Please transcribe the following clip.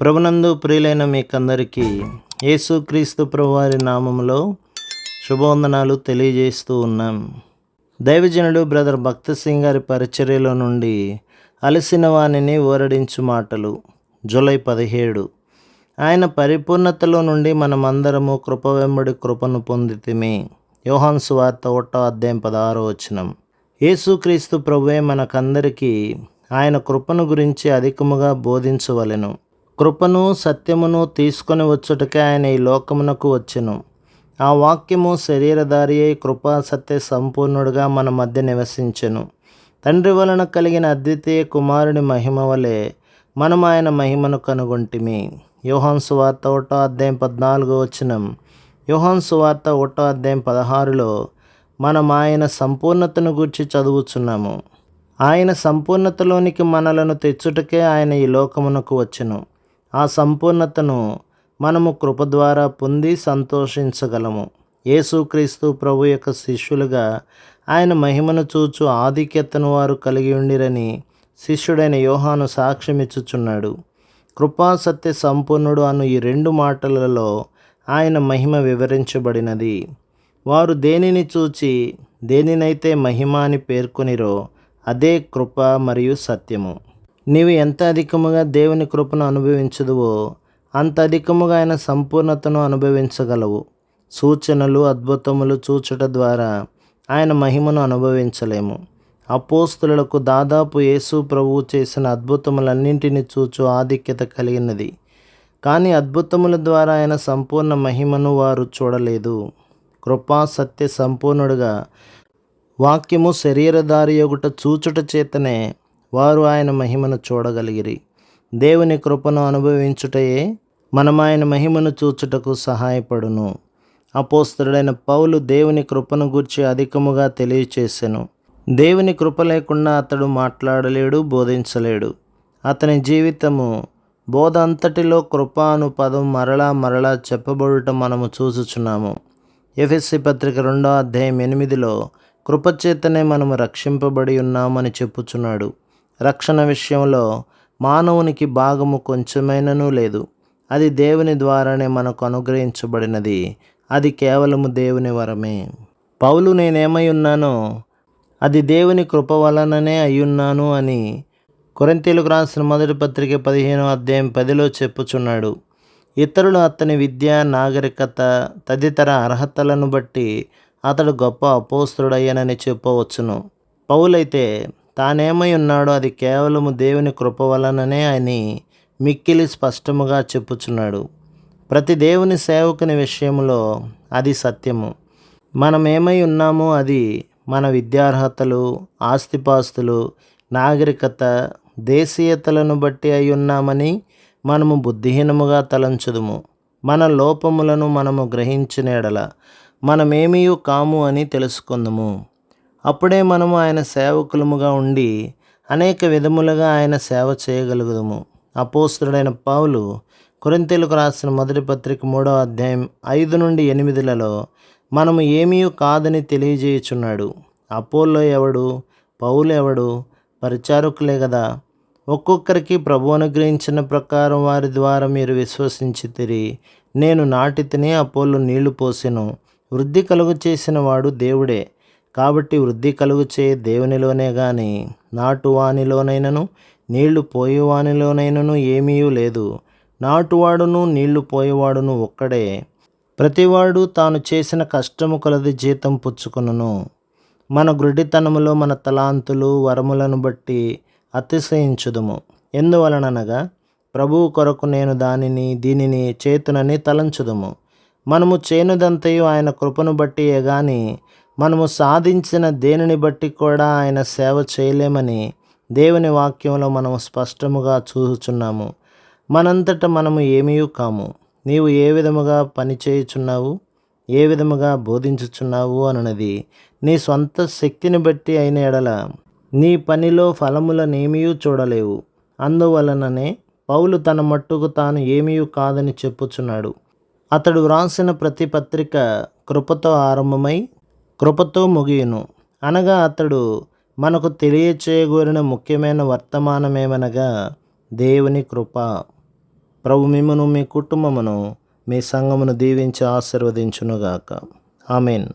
ప్రభునందు ప్రియులైన మీకందరికీ యేసుక్రీస్తు ప్రభువారి నామములో శుభవందనాలు తెలియజేస్తూ ఉన్నాం. దైవజనుడు బ్రదర్ భక్త సింగ్ గారి పరిచర్యలో నుండి అలసిన వాణిని ఓరడించు మాటలు జూలై పదిహేడు. ఆయన పరిపూర్ణతలో నుండి మనమందరము కృప వెంబడి కృపను పొందితిమి. యోహాన్ సువార్త ఒకటో అధ్యాయం పదహారో వచనం. యేసుక్రీస్తు ప్రభువే మనకందరికీ ఆయన కృపను గురించి అధికముగా బోధించవలెను. కృపను సత్యమును తీసుకొని వచ్చుటకే ఆయన ఈ లోకమునకు వచ్చెను. ఆ వాక్యము శరీరధారి అయి కృపా సత్య సంపూర్ణుడుగా మన మధ్య నివసించెను. తండ్రి వలన కలిగిన అద్వితీయ కుమారుని మహిమ వలె మనం ఆయన మహిమను కనుగొంటిమి. యోహాన్ సువార్త ఒకటో అధ్యాయం పద్నాలుగో వచనం. యోహాన్ సువార్త ఒకటో అధ్యాయం పదహారులో మనం ఆయన సంపూర్ణతను గురించి చదువుచున్నాము. ఆయన సంపూర్ణతలోనికి మనలను తెచ్చుటకే ఆయన ఈ లోకమునకు వచ్చెను. ఆ సంపూర్ణతను మనము కృప ద్వారా పొంది సంతోషించగలము. యేసుక్రీస్తు ప్రభు యొక్క శిష్యులుగా ఆయన మహిమను చూచు ఆధిక్యతను వారు కలిగి ఉండిరని శిష్యుడైన యోహాను సాక్ష్యమిచ్చుచున్నాడు. కృపా సత్య సంపూర్ణుడు అను ఈ రెండు మాటలలో ఆయన మహిమ వివరించబడినది. వారు దేనిని చూచి దేనినైతే మహిమ అని పేర్కొనిరో అదే కృప మరియు సత్యము. నీవు ఎంత అధికముగా దేవుని కృపను అనుభవించదువో అంత అధికముగా ఆయన సంపూర్ణతను అనుభవించగలవు. సూచనలు అద్భుతములు చూచుట ద్వారా ఆయన మహిమను అనుభవించలేము. అపోస్తులకు దాదాపు యేసు ప్రభువు చేసిన అద్భుతములన్నింటినీ చూచు ఆధిక్యత కలిగినది. కానీ అద్భుతముల ద్వారా ఆయన సంపూర్ణ మహిమను వారు చూడలేదు. కృపా సత్య సంపూర్ణుడుగా వాక్యము శరీరధారి యొగుట చూచుట చేతనే వారు ఆయన మహిమను చూడగలిగిరి. దేవుని కృపను అనుభవించుటయే మనం ఆయన మహిమను చూచుటకు సహాయపడును. అపోస్తుడైన పౌలు దేవుని కృపను గూర్చి అధికముగా తెలియచేసెను. దేవుని కృప లేకుండా అతడు మాట్లాడలేడు బోధించలేడు. అతని జీవితము బోధ అంతటిలో కృప అను పదం మరలా మరలా చెప్పబడుట మనము చూసుచున్నాము ఎఫ్ఎస్సి పత్రిక రెండో అధ్యాయం ఎనిమిదిలో కృపచేతనే మనము రక్షింపబడి ఉన్నామని చెప్పుచున్నాడు. రక్షణ విషయంలో మానవునికి భాగము కొంచెమైనను లేదు. అది దేవుని ద్వారానే మనకు అనుగ్రహించబడినది. అది కేవలము దేవుని వరమే. పౌలు నేనేమై ఉన్నానో అది దేవుని కృప వలననే అయ్యున్నాను అని కొరంతీలకు రాసిన మొదటి పత్రిక పదిహేను అధ్యాయం పదిలో చెప్పుచున్నాడు. ఇతరులు అతని విద్య నాగరికత తదితర అర్హతలను బట్టి అతడు గొప్ప అపోస్తుడయ్యనని చెప్పవచ్చును. పౌలైతే తానేమై ఉన్నాడో అది కేవలము దేవుని కృప వలననే అని మిక్కిలి స్పష్టముగా చెప్పుచున్నాడు. ప్రతి దేవుని సేవకుని విషయంలో అది సత్యము. మనం ఏమై ఉన్నామో అది మన విద్యార్హతలు ఆస్తిపాస్తులు నాగరికత దేశీయతలను బట్టి అయి ఉన్నామని మనము బుద్ధిహీనముగా తలంచుదుము. మన లోపములను మనము గ్రహించినేడల మనమేమీ కాము అని తెలుసుకుందుము. అప్పుడే మనము ఆయన సేవకులముగా ఉండి అనేక విధములుగా ఆయన సేవ చేయగలుగుదము. అపోస్తుడైన పౌలు కొరింతేలకు రాసిన మొదటి పత్రిక మూడవ అధ్యాయం ఐదు నుండి ఎనిమిదిలలో మనము ఏమీ కాదని తెలియజేయుచున్నాడు. అపోల్లో ఎవడు? పౌలు ఎవడు? పరిచారకులే కదా ఒక్కొక్కరికి ప్రభు అనుగ్రహించిన ప్రకారం వారి ద్వారా మీరు విశ్వసించి తిరిగి నేను నాటితేనే అపోలో నీళ్ళు పోసెను. వృద్ధి కలుగు చేసిన వాడు దేవుడే. కాబట్టి వృద్ధి కలుగుచే దేవునిలోనే గాని నాటువానిలోనైనను నీళ్ళు పోయేవానిలోనైనను ఏమీ లేదు. నాటువాడును నీళ్ళు పోయేవాడును ఒక్కడే. ప్రతివాడు తాను చేసిన కష్టము కొలది జీతం పుచ్చుకును మన గృఢితనములో మన తలాంతులు వరములను బట్టి అతిశయించుదుము. ఎందువలననగా ప్రభువు కొరకు నేను దానిని దీనిని చేతునని తలంచుదుము. మనము చేనుదంతయు ఆయన కృపను బట్టియే గాని మనము సాధించిన దేనిని బట్టి కూడా ఆయన సేవ చేయలేమని దేవుని వాక్యంలో మనము స్పష్టముగా చూచుచున్నాము. మనంతట మనము ఏమీ కాము. నీవు ఏ విధముగా పని చేయుచున్నావు? ఏ విధముగా బోధించుచున్నావు అన్నది నీ సొంత శక్తిని బట్టి అయిన ఎడల నీ పనిలో ఫలములనేమీ చూడలేవు. అందువలననే పౌలు తన మట్టుకు తాను ఏమీ కాదని చెప్పుచున్నాడు. అతడు వ్రాసిన ప్రతి పత్రిక కృపతో ఆరంభమై కృపతో ముగియును. అనగా అతడు మనకు తెలియచేయగోరిన ముఖ్యమైన వర్తమానమేమనగా దేవుని కృప. ప్రభు మిమ్మను మీ కుటుంబమును మీ సంఘమును దీవించి ఆశీర్వదించునుగాక. ఆమెన్.